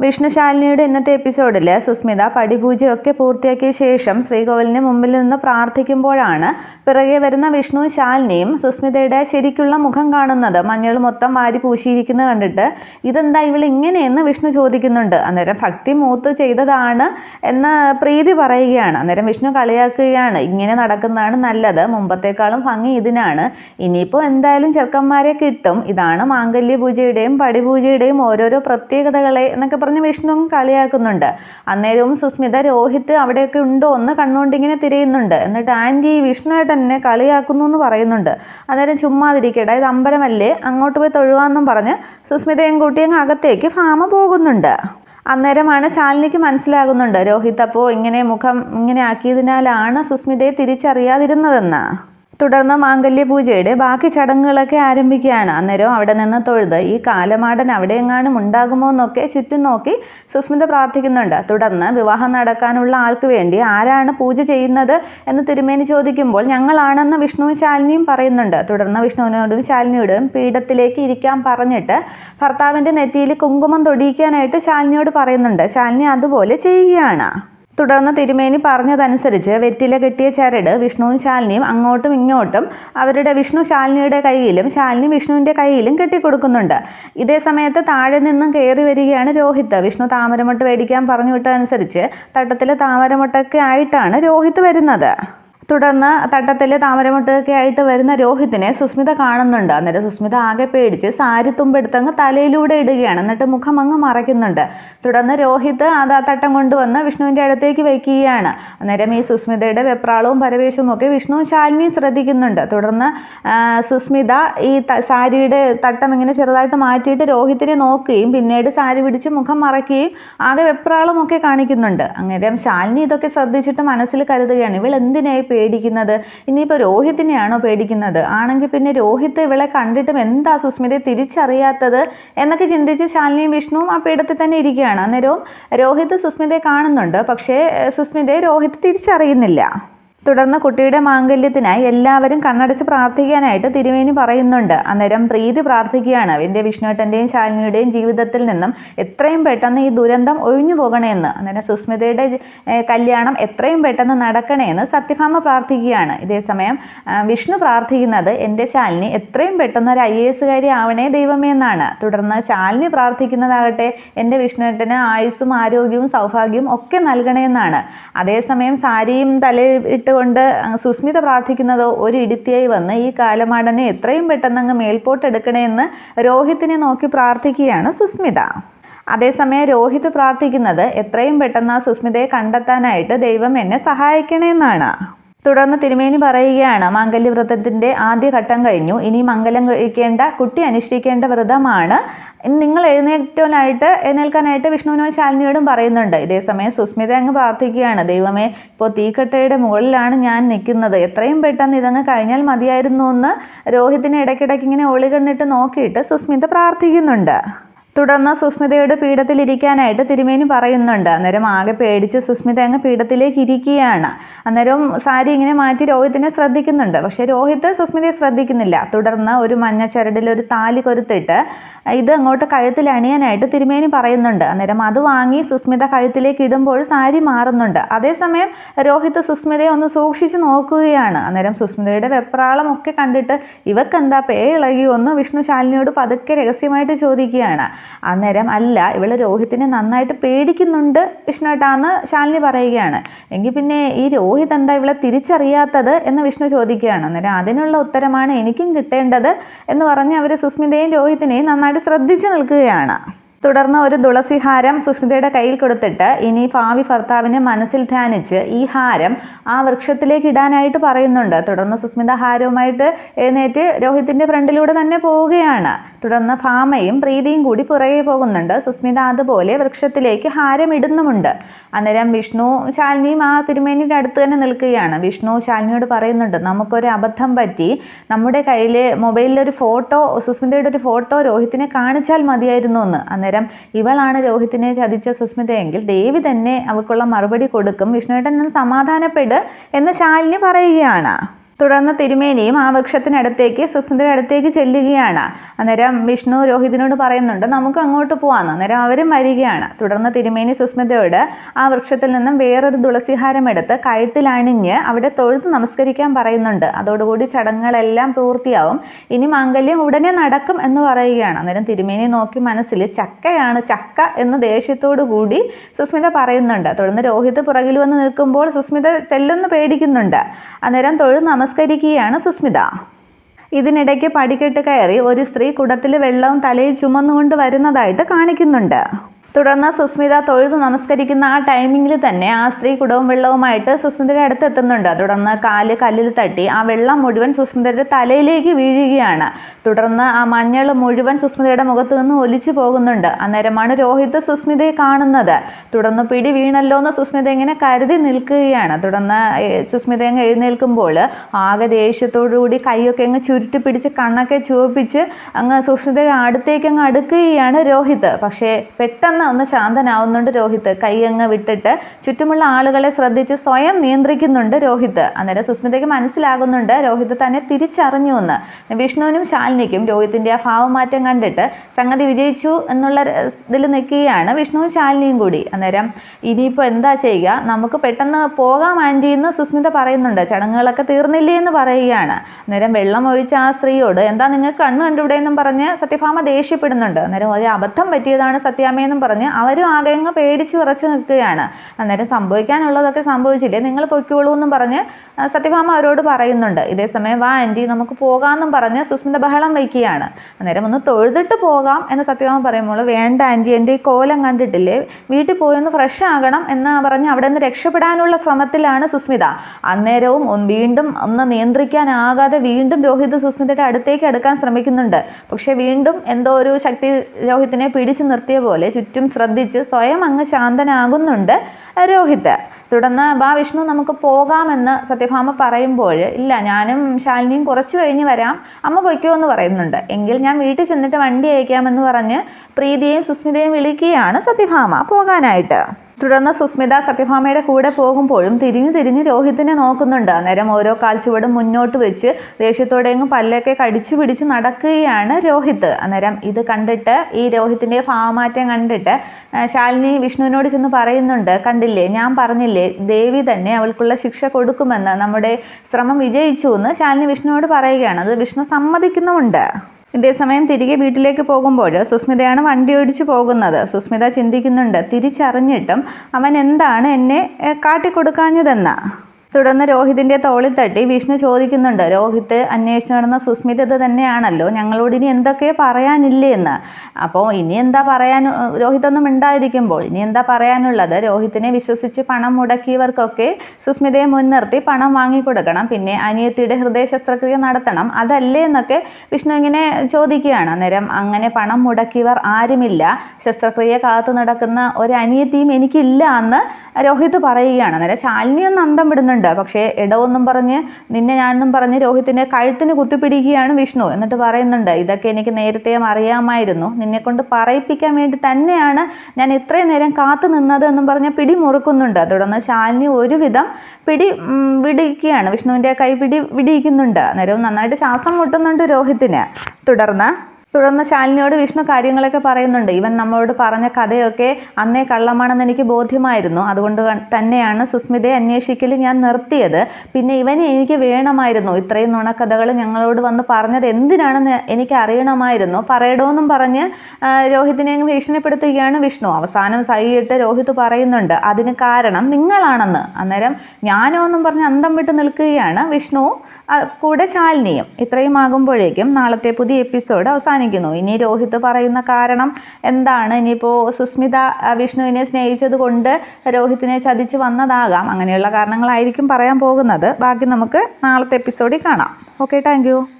വിഷ്ണുശാലിനിയുടെ ഇന്നത്തെ എപ്പിസോഡിൽ സുസ്മിത പടിപൂജയൊക്കെ പൂർത്തിയാക്കിയ ശേഷം ശ്രീകോവിലിന് മുമ്പിൽ നിന്ന് പ്രാർത്ഥിക്കുമ്പോഴാണ് പിറകെ വരുന്ന വിഷ്ണു ശാലിനിയും സുസ്മിതയുടെ ശരിക്കുള്ള മുഖം കാണുന്നത് മഞ്ഞൾ മൊത്തം വാരി പൂശിയിരിക്കുന്നത് കണ്ടിട്ട് ഇതെന്താ ഇവൾ ഇങ്ങനെയെന്ന് വിഷ്ണു ചോദിക്കുന്നുണ്ട്. അന്നേരം ഭക്തി മൂത്ത് ചെയ്തതാണ് എന്ന പ്രീതി പറയുകയാണ്. അന്നേരം വിഷ്ണു കളിയാക്കുകയാണ്. ഇങ്ങനെ നടക്കുന്നതാണ് നല്ലത്. മുമ്പത്തേക്കാളും ഭംഗി ഇതിനാണ്. ഇനിയിപ്പോൾ എന്തായാലും ചെറുക്കന്മാരെ കിട്ടും. ഇതാണ് മാംഗല്യ പൂജയുടെയും പടിപൂജയുടെയും ഓരോരോ പ്രത്യേകതകളെ എന്നൊക്കെ പറഞ്ഞ് വിഷ്ണു കളിയാക്കുന്നുണ്ട്. അന്നേരവും സുസ്മിത രോഹിത് അവിടെയൊക്കെ ഉണ്ടോ എന്ന് കണ്ണുകൊണ്ടിങ്ങനെ തിരയുന്നുണ്ട്. എന്നിട്ട് ആന്റി വിഷ്ണുവായിട്ട് എന്നെ കളിയാക്കുന്നു എന്ന് പറയുന്നുണ്ട്. അന്നേരം ചുമ്മാതിരിക്കട്ടെ ഇത് അമ്പലമല്ലേ? അങ്ങോട്ട് പോയി തൊഴുവാന്നും പറഞ്ഞ് സുസ്മിതയും കൂട്ടിയും അകത്തേക്ക് ഫാമ പോകുന്നുണ്ട്. അന്നേരമാണ് ശാലിനിക്ക് മനസ്സിലാകുന്നുണ്ട് രോഹിത് അപ്പോൾ ഇങ്ങനെ മുഖം ഇങ്ങനെ ആക്കിയതിനാലാണ് സുസ്മിതയെ തിരിച്ചറിയാതിരുന്നതെന്ന്. തുടർന്ന് മാംഗല്യ പൂജയുടെ ബാക്കി ചടങ്ങുകളൊക്കെ ആരംഭിക്കുകയാണ്. അന്നേരം അവിടെ നിന്ന് തൊഴുത് ഈ കാലമാടൻ അവിടെ എങ്ങാനും ഉണ്ടാകുമോ എന്നൊക്കെ ചുറ്റും നോക്കി സുസ്മിത പ്രാർത്ഥിക്കുന്നുണ്ട്. തുടർന്ന് വിവാഹം നടക്കാനുള്ള ആൾക്ക് വേണ്ടി ആരാണ് പൂജ ചെയ്യുന്നത് എന്ന് തിരുമേനി ചോദിക്കുമ്പോൾ ഞങ്ങളാണെന്ന് വിഷ്ണുവും ശാലിനിയും പറയുന്നുണ്ട്. തുടർന്ന് വിഷ്ണുവിനോടും ശാലിനിയോടും പീഠത്തിലേക്ക് ഇരിക്കാൻ പറഞ്ഞിട്ട് ഭർത്താവിന്റെ നെറ്റിയിൽ കുങ്കുമം തൊടിയിക്കാനായിട്ട് ശാലിനിയോട് പറയുന്നുണ്ട്. ശാലിനി അതുപോലെ ചെയ്യുകയാണ്. തുടർന്ന് തിരുമേനി പറഞ്ഞതനുസരിച്ച് വെറ്റില കെട്ടിയ ചരട് വിഷ്ണുവും ശാലിനിയും അങ്ങോട്ടും ഇങ്ങോട്ടും അവരുടെ വിഷ്ണു ശാലിനിയുടെ കയ്യിലും ശാലിനി വിഷ്ണുവിന്റെ കയ്യിലും കെട്ടിക്കൊടുക്കുന്നുണ്ട്. ഇതേ സമയത്ത് താഴെ നിന്നും കയറി വരികയാണ് രോഹിത്ത്. വിഷ്ണു താമരമുട്ട് മേടിക്കാൻ പറഞ്ഞു വിട്ടതനുസരിച്ച് തട്ടത്തിൽ താമരമുട്ടൊക്കെ ആയിട്ടാണ് രോഹിത്ത് വരുന്നത്. തുടർന്ന് തട്ടത്തിൽ താമരമുട്ടൊക്കെ ആയിട്ട് വരുന്ന രോഹിത്തിനെ സുസ്മിത കാണുന്നുണ്ട്. അന്നേരം സുസ്മിത ആകെ പേടിച്ച് സാരി തുമ്പെടുത്തങ്ങ് തലയിലൂടെ ഇടുകയാണ്. എന്നിട്ട് മുഖം അങ്ങ് മറയ്ക്കുന്നുണ്ട്. തുടർന്ന് രോഹിത് അത് ആ തട്ടം കൊണ്ടുവന്ന് വിഷ്ണുവിന്റെ അടുത്തേക്ക് വയ്ക്കുകയാണ് അന്നേരം ഈ സുസ്മിതയുടെ വെപ്രാളവും പരവേശവും ഒക്കെ വിഷ്ണു ശാലിനി ശ്രദ്ധിക്കുന്നുണ്ട്. തുടർന്ന് സുസ്മിത ഈ സാരിയുടെ തട്ടം ഇങ്ങനെ ചെറുതായിട്ട് മാറ്റിയിട്ട് രോഹിത്തിനെ നോക്കുകയും പിന്നീട് സാരി പിടിച്ച് മുഖം മറയ്ക്കുകയും ആകെ വെപ്രാളവും ഒക്കെ കാണിക്കുന്നുണ്ട്. അന്നേരം ശാലിനി ഇതൊക്കെ ശ്രദ്ധിച്ചിട്ട് മനസ്സിൽ കരുതുകയാണ്. ഇവൾ എന്തിനായി പേടിക്കുന്നത്? ഇനിയിപ്പോൾ രോഹിത്തിനെയാണോ പേടിക്കുന്നത്? ആണെങ്കിൽ പിന്നെ രോഹിത്ത് ഇവളെ കണ്ടിട്ടും എന്താ സുസ്മിതയെ തിരിച്ചറിയാത്തത് എന്നൊക്കെ ചിന്തിച്ച് ശാലിനിയും വിഷ്ണുവും ആ പീഠത്തിൽ തന്നെ ഇരിക്കുകയാണ്. അന്നേരവും രോഹിത് സുസ്മിതയെ കാണുന്നുണ്ട്. പക്ഷേ സുസ്മിതയെ രോഹിത് തിരിച്ചറിയുന്നില്ല. തുടർന്ന് കുട്ടിയുടെ മാംഗല്യത്തിനായി എല്ലാവരും കണ്ണടച്ച് പ്രാർത്ഥിക്കാനായിട്ട് തിരുമേനി പറയുന്നുണ്ട്. അന്നേരം പ്രീതി പ്രാർത്ഥിക്കുകയാണ്. എന്റെ വിഷ്ണുട്ടന്റെയും ശാലിനിയുടെയും ജീവിതത്തിൽ നിന്നും എത്രയും പെട്ടെന്ന് ഈ ദുരന്തം ഒഴിഞ്ഞു പോകണമെന്ന് അന്നേരം സുസ്മിതയുടെ കല്യാണം എത്രയും പെട്ടെന്ന് നടക്കണമെന്ന് സത്യഭാമ പ്രാർത്ഥിക്കുകയാണ്. ഇതേസമയം വിഷ്ണു പ്രാർത്ഥിക്കുന്നത് എന്റെ ശാലിനി എത്രയും പെട്ടെന്ന് ഒരു ഐ എസുകാരി ആവണേ ദൈവമേ എന്നാണ് തുടർന്ന് ശാലിനി പ്രാർത്ഥിക്കുന്നതാകട്ടെ എന്റെ വിഷ്ണുട്ടന് ആയുസ്സും ആരോഗ്യവും സൗഭാഗ്യവും ഒക്കെ നൽകണേ എന്നാണ് അതേസമയം സാരിയും തലയിൽ ഇട്ടുകൊണ്ട് സുസ്മിത പ്രാർത്ഥിക്കുന്നത് ഒരു ഇടുത്തിയായി വന്ന് ഈ കാലമാടനെ എത്രയും പെട്ടെന്ന് അങ്ങ് മേൽപോട്ടെടുക്കണേ എന്ന് രോഹിത്തിനെ നോക്കി പ്രാർത്ഥിക്കുകയാണ് സുസ്മിത. അതേസമയം രോഹിത് പ്രാർത്ഥിക്കുന്നത് എത്രയും പെട്ടെന്ന് ആ സുസ്മിതയെ കണ്ടെത്താനായിട്ട് ദൈവം എന്നെ സഹായിക്കണേ എന്നാണ്. തുടർന്ന് തിരുമേനി പറയുകയാണ് മാംഗല്യവ്രതത്തിന്റെ ആദ്യ ഘട്ടം കഴിഞ്ഞു. ഇനി മംഗലം കഴിക്കേണ്ട കുട്ടി അനുഷ്ഠിക്കേണ്ട വ്രതമാണ്. നിങ്ങൾ എഴുന്നേറ്റോനായിട്ട് എഴുന്നേൽക്കാനായിട്ട് വിഷ്ണുവിനോടും ശാലിനിയോടും പറയുന്നുണ്ട്. ഇതേസമയം സുസ്മിത അങ്ങ് പ്രാർത്ഥിക്കുകയാണ് ദൈവമേ ഇപ്പോൾ തീക്കട്ടയുടെ മുകളിലാണ് ഞാൻ നിൽക്കുന്നത്. എത്രയും പെട്ടെന്ന് ഇതങ്ങ് കഴിഞ്ഞാൽ മതിയായിരുന്നു എന്ന് രോഹിത്തിനെ ഇടയ്ക്കിടയ്ക്ക് ഇങ്ങനെ ഒളികണ്ണിട്ട് നോക്കിയിട്ട് സുസ്മിത പ്രാർത്ഥിക്കുന്നുണ്ട്. തുടർന്ന് സുസ്മിതയുടെ പീഠത്തിലിരിക്കാനായിട്ട് തിരുമേനി പറയുന്നുണ്ട്. അന്നേരം ആകെ പേടിച്ച് സുസ്മിത അങ്ങ് പീഠത്തിലേക്ക് ഇരിക്കുകയാണ് അന്നേരം സാരി ഇങ്ങനെ മാറ്റി രോഹിത്തിനെ ശ്രദ്ധിക്കുന്നുണ്ട്. പക്ഷേ രോഹിത് സുസ്മിതയെ ശ്രദ്ധിക്കുന്നില്ല. തുടർന്ന് ഒരു മഞ്ഞ ചരടിൽ ഒരു താലി കൊരുത്തിട്ട് ഇത് അങ്ങോട്ട് കഴുത്തിൽ അണിയാനായിട്ട് തിരുമേനി പറയുന്നുണ്ട്. അന്നേരം അത് വാങ്ങി സുസ്മിത കഴുത്തിലേക്ക് ഇടുമ്പോൾ സാരി മാറുന്നുണ്ട്. അതേസമയം രോഹിത് സുസ്മിതയെ ഒന്ന് സൂക്ഷിച്ച് നോക്കുകയാണ്. അന്നേരം സുസ്മിതയുടെ വെപ്രാളമൊക്കെ കണ്ടിട്ട് ഇവക്കെന്താ പേ ഇളകിയോ എന്ന് വിഷ്ണു ശാലിനിയോട് പതുക്കെ രഹസ്യമായിട്ട് ചോദിക്കുകയാണ്. അന്നേരം അല്ല ഇവൾ രോഹിത്തിനെ നന്നായിട്ട് പേടിക്കുന്നുണ്ട് വിഷ്ണുട്ടാന്ന് ശാലിനി പറയുകയാണ്. എങ്കിൽ പിന്നെ ഈ രോഹിത് എന്താ ഇവളെ തിരിച്ചറിയാത്തത് എന്ന് വിഷ്ണു ചോദിക്കുകയാണ്. അന്നേരം അതിനുള്ള ഉത്തരമാണ് എനിക്കും കിട്ടേണ്ടത് എന്ന് പറഞ്ഞ് അവർ സുസ്മിതയും രോഹിത്തിനെയും നന്നായിട്ട് ശ്രദ്ധിച്ചു നിൽക്കുകയാണ്. തുടർന്ന് ഒരു തുളസിഹാരം സുസ്മിതയുടെ കയ്യിൽ കൊടുത്തിട്ട് ഇനി ഭാവി ഭർത്താവിനെ മനസ്സിൽ ധ്യാനിച്ച് ഈ ഹാരം ആ വൃക്ഷത്തിലേക്ക് ഇടാനായിട്ട് പറയുന്നുണ്ട്. തുടർന്ന് സുസ്മിത ഹാരവുമായിട്ട് എഴുന്നേറ്റ് രോഹിത്തിന്റെ ഫ്രണ്ടിലൂടെ തന്നെ പോവുകയാണ്. തുടർന്ന് ഭാമയും പ്രീതിയും കൂടി പുറകെ പോകുന്നുണ്ട്. സുസ്മിത അതുപോലെ വൃക്ഷത്തിലേക്ക് ഹാരം ഇടുന്നുമുണ്ട്. അന്നേരം വിഷ്ണു ശാലിനിയും ആ തിരുമേനിയുടെ അടുത്ത് തന്നെ നിൽക്കുകയാണ്. വിഷ്ണു ശാലിനിയോട് പറയുന്നുണ്ട് നമുക്കൊരു അബദ്ധം പറ്റി. നമ്മുടെ കയ്യിൽ മൊബൈലിലൊരു ഫോട്ടോ സുസ്മിതയുടെ ഒരു ഫോട്ടോ രോഹിത്തിനെ കാണിച്ചാൽ മതിയായിരുന്നു എന്ന് അന്നേരം ഇവളാണ് രോഹിത്തിനെ ചതിച്ച സുസ്മിതയെങ്കിൽ ദേവി തന്നെ അവൾക്കുള്ള മറുപടി കൊടുക്കും. വിഷ്ണുവേട്ടൻ നിന്ന് സമാധാനപ്പെട് എന്ന് ശാലിനി പറയുകയാണ്. തുടർന്ന് തിരുമേനിയും ആ വൃക്ഷത്തിനടുത്തേക്ക് സുസ്മിതയുടെ അടുത്തേക്ക് ചെല്ലുകയാണ്. അന്നേരം വിഷ്ണു രോഹിതിനോട് പറയുന്നുണ്ട് നമുക്ക് അങ്ങോട്ട് പോവാന്ന് അന്നേരം അവരും വരികയാണ്. തുടർന്ന് തിരുമേനി സുസ്മിതയോട് ആ വൃക്ഷത്തിൽ നിന്നും വേറൊരു തുളസിഹാരം എടുത്ത് കഴുത്തിലണിഞ്ഞ് അവിടെ തൊഴുത്ത് നമസ്കരിക്കാൻ പറയുന്നുണ്ട്. അതോടുകൂടി ചടങ്ങുകളെല്ലാം പൂർത്തിയാവും. ഇനി മാംഗല്യം ഉടനെ നടക്കും എന്ന് പറയുകയാണ്. അന്നേരം തിരുമേനി നോക്കി മനസ്സിൽ ചക്കയാണ് ചക്ക എന്ന് ദേഷ്യത്തോടു കൂടി സുസ്മിത പറയുന്നുണ്ട്. തുടർന്ന് രോഹിത് പുറകിൽ വന്ന് നിൽക്കുമ്പോൾ സുസ്മിത തെല്ലെന്ന് പേടിക്കുന്നുണ്ട്. അന്നേരം തൊഴുത് നമസ്കരിക്കുകയാണ് സുസ്മിത. ഇതിനിടയ്ക്ക് പടിക്കെട്ട് കയറി ഒരു സ്ത്രീ കുടത്തിൽ വെള്ളവും തലയിൽ ചുമന്നുകൊണ്ട് വരുന്നതായിട്ട് കാണിക്കുന്നുണ്ട്. തുടർന്ന് സുസ്മിത തൊഴുതു നമസ്കരിക്കുന്ന ആ ടൈമിങ്ങിൽ തന്നെ ആ സ്ത്രീ കുടവും വെള്ളവുമായിട്ട് സുസ്മിതയുടെ അടുത്ത് എത്തുന്നുണ്ട് തുടർന്ന് കാൽ കല്ലിൽ തട്ടി ആ വെള്ളം മുഴുവൻ സുസ്മിതയുടെ തലയിലേക്ക് വീഴുകയാണ്. തുടർന്ന് ആ മഞ്ഞൾ മുഴുവൻ സുസ്മിതയുടെ മുഖത്ത് നിന്ന് ഒലിച്ചു പോകുന്നുണ്ട്. അന്നേരമാണ് രോഹിത് സുസ്മിതയെ കാണുന്നത്. തുടർന്ന് പിടി വീണല്ലോ എന്ന് സുസ്മിത ഇങ്ങനെ കരുതി നിൽക്കുകയാണ്. തുടർന്ന് സുസ്മിത അങ്ങ് എഴുന്നേൽക്കുമ്പോൾ ആകെ ദേഷ്യത്തോടുകൂടി കൈയൊക്കെ അങ്ങ് ചുരുട്ടി പിടിച്ച് കണ്ണൊക്കെ ചുവപ്പിച്ച് അങ്ങ് സുസ്മിതയുടെ അടുത്തേക്ക് അങ്ങ് അടുക്കുകയാണ് രോഹിത്. പക്ഷേ പെട്ടെന്ന് ഒന്ന് ശാന്തനാവുന്നുണ്ട് രോഹിത്. കൈ അങ്ങ് വിട്ടിട്ട് ചുറ്റുമുള്ള ആളുകളെ ശ്രദ്ധിച്ച് സ്വയം നിയന്ത്രിക്കുന്നുണ്ട് രോഹിത്. അന്നേരം സുസ്മിതയ്ക്ക് മനസ്സിലാകുന്നുണ്ട് രോഹിത് തന്നെ തിരിച്ചറിഞ്ഞു എന്ന്. വിഷ്ണുവിനും ശാലിനിക്കും രോഹിത്തിന്റെ ആ ഭാവമാറ്റം കണ്ടിട്ട് സംഗതി വിജയിച്ചു എന്നുള്ള ഇതിൽ നിൽക്കുകയാണ് വിഷ്ണുവും ശാലിനിയും കൂടി. അന്നേരം ഇനിയിപ്പോൾ എന്താ ചെയ്യുക? നമുക്ക് പെട്ടെന്ന് പോകാം ആന്റി എന്ന് സുസ്മിത പറയുന്നുണ്ട്. ചടങ്ങുകളൊക്കെ തീർന്നില്ലേ എന്ന് പറയുകയാണ്. അന്നേരം വെള്ളം ഒഴിച്ച ആ സ്ത്രീയോട് എന്താ നിങ്ങൾക്ക് കണ്ണു കണ്ടുവിടെ എന്നും പറഞ്ഞ് സത്യഭാമ ദേഷ്യപ്പെടുന്നുണ്ട്? അന്നേരം ഒരു അബദ്ധം പറ്റിയതാണ് സത്യാമ്മയെന്നും പറഞ്ഞ് അവരും ആകെ അങ്ങ് പേടിച്ച് വിറച്ച് നിൽക്കുകയാണ്. അന്നേരം സംഭവിക്കാനുള്ളതൊക്കെ സംഭവിച്ചില്ലേ? നിങ്ങൾ പൊയ്ക്കോളൂ എന്നും പറഞ്ഞ് സത്യഭാമ അവരോട് പറയുന്നുണ്ട്. ഇതേസമയം വാ ആന്റി നമുക്ക് പോകാമെന്നും പറഞ്ഞ് സുസ്മിത ബഹളം വയ്ക്കുകയാണ്. അന്നേരം ഒന്ന് തൊഴുതിട്ട് പോകാം എന്ന് സത്യഭാമ പറയുമ്പോൾ വേണ്ട ആന്റി എന്റെ ഈ കോലം കണ്ടിട്ടില്ലേ? വീട്ടിൽ പോയി ഒന്ന് ഫ്രഷ് ആകണം എന്ന് പറഞ്ഞ് അവിടെ നിന്ന് രക്ഷപ്പെടാനുള്ള ശ്രമത്തിലാണ് സുസ്മിത. അന്നേരവും വീണ്ടും ഒന്ന് നിയന്ത്രിക്കാനാകാതെ വീണ്ടും രോഹിത് സുസ്മിതയുടെ അടുത്തേക്ക് അടുക്കാൻ ശ്രമിക്കുന്നുണ്ട്. പക്ഷേ വീണ്ടും എന്തോ ഒരു ശക്തി രോഹിത്തിനെ പിടിച്ചു നിർത്തിയ പോലെ ചുറ്റും ശ്രദ്ധിച്ച് സ്വയം അങ്ങ് ശാന്തനാകുന്നുണ്ട് രോഹിത്. തുടർന്ന് ബാ വിഷ്ണു നമുക്ക് പോകാമെന്ന് സത്യഭാമ പറയുമ്പോൾ ഇല്ല ഞാനും ശാലിനിയും കുറച്ച് കഴിഞ്ഞ് വരാം. അമ്മ പൊയ്ക്കോ എന്ന് പറയുന്നുണ്ട്. എങ്കിൽ ഞാൻ വീട്ടിൽ ചെന്നിട്ട് വണ്ടി അയക്കാമെന്ന് പറഞ്ഞ് പ്രീതിയെയും സുസ്മിതയും വിളിക്കുകയാണ് സത്യഭാമ പോകാനായിട്ട്. തുടർന്ന് സുസ്മിത സത്യഭാമയുടെ കൂടെ പോകുമ്പോഴും തിരിഞ്ഞു തിരിഞ്ഞ് രോഹിത്തിനെ നോക്കുന്നുണ്ട്. അന്നേരം ഓരോ കാൽച്ചുവടും മുന്നോട്ട് വെച്ച് ദേഷ്യത്തോടെയും പല്ലൊക്കെ കടിച്ചു പിടിച്ച് നടക്കുകയാണ് രോഹിത് അന്നേരം ഇത് കണ്ടിട്ട് ഈ രോഹിത്തിന്റെ ഭാവമാറ്റം കണ്ടിട്ട് ശാലിനി വിഷ്ണുവിനോട് ചെന്ന് പറയുന്നുണ്ട് കണ്ടില്ലേ ഞാൻ പറഞ്ഞില്ലേ ദേവി തന്നെ അവൾക്കുള്ള ശിക്ഷ കൊടുക്കുമെന്ന്. നമ്മുടെ ശ്രമം വിജയിച്ചു എന്ന് ശാലിനി വിഷ്ണുവോട് പറയുകയാണ്. അത് വിഷ്ണു സമ്മതിക്കുന്നുമുണ്ട്. ഇതേസമയം തിരികെ വീട്ടിലേക്ക് പോകുമ്പോൾ സുസ്മിതയാണ് വണ്ടി ഓടിച്ചു പോകുന്നത്. സുസ്മിത ചിന്തിക്കുന്നുണ്ട് തിരിച്ചറിഞ്ഞിട്ടും അവൻ എന്താണ് എന്നെ കാട്ടിക്കൊടുക്കാഞ്ഞതെന്ന്? തുടർന്ന് രോഹിതിന്റെ തോളിൽ തട്ടി വിഷ്ണു ചോദിക്കുന്നുണ്ട് രോഹിത് അന്വേഷിച്ച് നടന്ന സുസ്മിത ഇത് തന്നെയാണല്ലോ ഞങ്ങളോട് ഇനി എന്തൊക്കെ പറയാനില്ലേ എന്ന്? അപ്പോൾ ഇനി എന്താ പറയാൻ രോഹിതൊന്നും ഉണ്ടായിരിക്കുമ്പോൾ ഇനി എന്താ പറയാനുള്ളത്? രോഹിത്തിനെ വിശ്വസിച്ച് പണം മുടക്കിയവർക്കൊക്കെ സുസ്മിതയെ മുൻനിർത്തി പണം വാങ്ങിക്കൊടുക്കണം. പിന്നെ അനിയത്തിയുടെ ഹൃദയ ശസ്ത്രക്രിയ നടത്തണം. അതല്ലേ എന്നൊക്കെ വിഷ്ണു ഇങ്ങനെ ചോദിക്കുകയാണ്. അന്നേരം അങ്ങനെ പണം മുടക്കിയവർ ആരുമില്ല. ശസ്ത്രക്രിയ കാത്തു നടക്കുന്ന ഒരു അനിയത്തിയും എനിക്കില്ല എന്ന് രോഹിത് പറയുകയാണ്. അന്നേരം ശാലിനി ഒന്ന് അന്തം വിടുന്നുണ്ട്? പക്ഷേ ഇടവെന്നും പറഞ്ഞ് നിന്നെ ഞാനെന്നും പറഞ്ഞ് രോഹിത്തിന്റെ കഴുത്തിന് കുത്തിപ്പിടിക്കുകയാണ് വിഷ്ണു. എന്നിട്ട് പറയുന്നുണ്ട് ഇതൊക്കെ എനിക്ക് നേരത്തെ അറിയാമായിരുന്നു. നിന്നെക്കൊണ്ട് പറയിപ്പിക്കാൻ വേണ്ടി തന്നെയാണ് ഞാൻ ഇത്രയും നേരം കാത്തു നിന്നത് എന്നും പറഞ്ഞ് പിടി മുറുക്കുന്നുണ്ട്. തുടർന്ന് ശാലിനി ഒരുവിധം പിടി വിടിക്കുകയാണ് വിഷ്ണുവിന്റെ കൈ പിടി വിടിയിക്കുന്നുണ്ട്. അന്നേരവും നന്നായിട്ട് ശ്വാസം മുട്ടുന്നുണ്ട് രോഹിത്തിന്. തുടർന്ന് തുടർന്ന് ശാലിനിയോട് വിഷ്ണു കാര്യങ്ങളൊക്കെ പറയുന്നുണ്ട്. ഇവൻ നമ്മളോട് പറഞ്ഞ കഥയൊക്കെ അന്നേ കള്ളമാണെന്ന് എനിക്ക് ബോധ്യമായിരുന്നു. അതുകൊണ്ട് തന്നെയാണ് സുസ്മിതയെ അന്വേഷിക്കൽ ഞാൻ നിർത്തിയത്. പിന്നെ ഇവനെ എനിക്ക് വേണമായിരുന്നു. ഇത്രയും നുണക്കഥകൾ ഞങ്ങളോട് വന്ന് പറഞ്ഞത് എന്തിനാണെന്ന് എനിക്ക് അറിയണമായിരുന്നു. പറയടോന്നും പറഞ്ഞ് രോഹിതിനെ ഭീഷണിപ്പെടുത്തുകയാണ് വിഷ്ണു. അവസാനം സൈയിട്ട് രോഹിത് പറയുന്നുണ്ട് അതിന് കാരണം നിങ്ങളാണെന്ന്. അന്നേരം ഞാനോ എന്നും പറഞ്ഞ് അന്തം വിട്ട് നിൽക്കുകയാണ് വിഷ്ണു കൂടെ ശാലിനിയും. ഇത്രയും ആകുമ്പോഴേക്കും നാളത്തെ പുതിയ എപ്പിസോഡ് അവസാനിക്കുന്നു ഇനി രോഹിത് പറയുന്ന കാരണം എന്താണ്? ഇനിയിപ്പോൾ സുസ്മിത വിഷ്ണുവിനെ സ്നേഹിച്ചത് കൊണ്ട് രോഹിത്തിനെ ചതിച്ച് വന്നതാകാം. അങ്ങനെയുള്ള കാരണങ്ങളായിരിക്കും പറയാൻ പോകുന്നത്. ബാക്കി നമുക്ക് നാളത്തെ എപ്പിസോഡിൽ കാണാം. Okay thank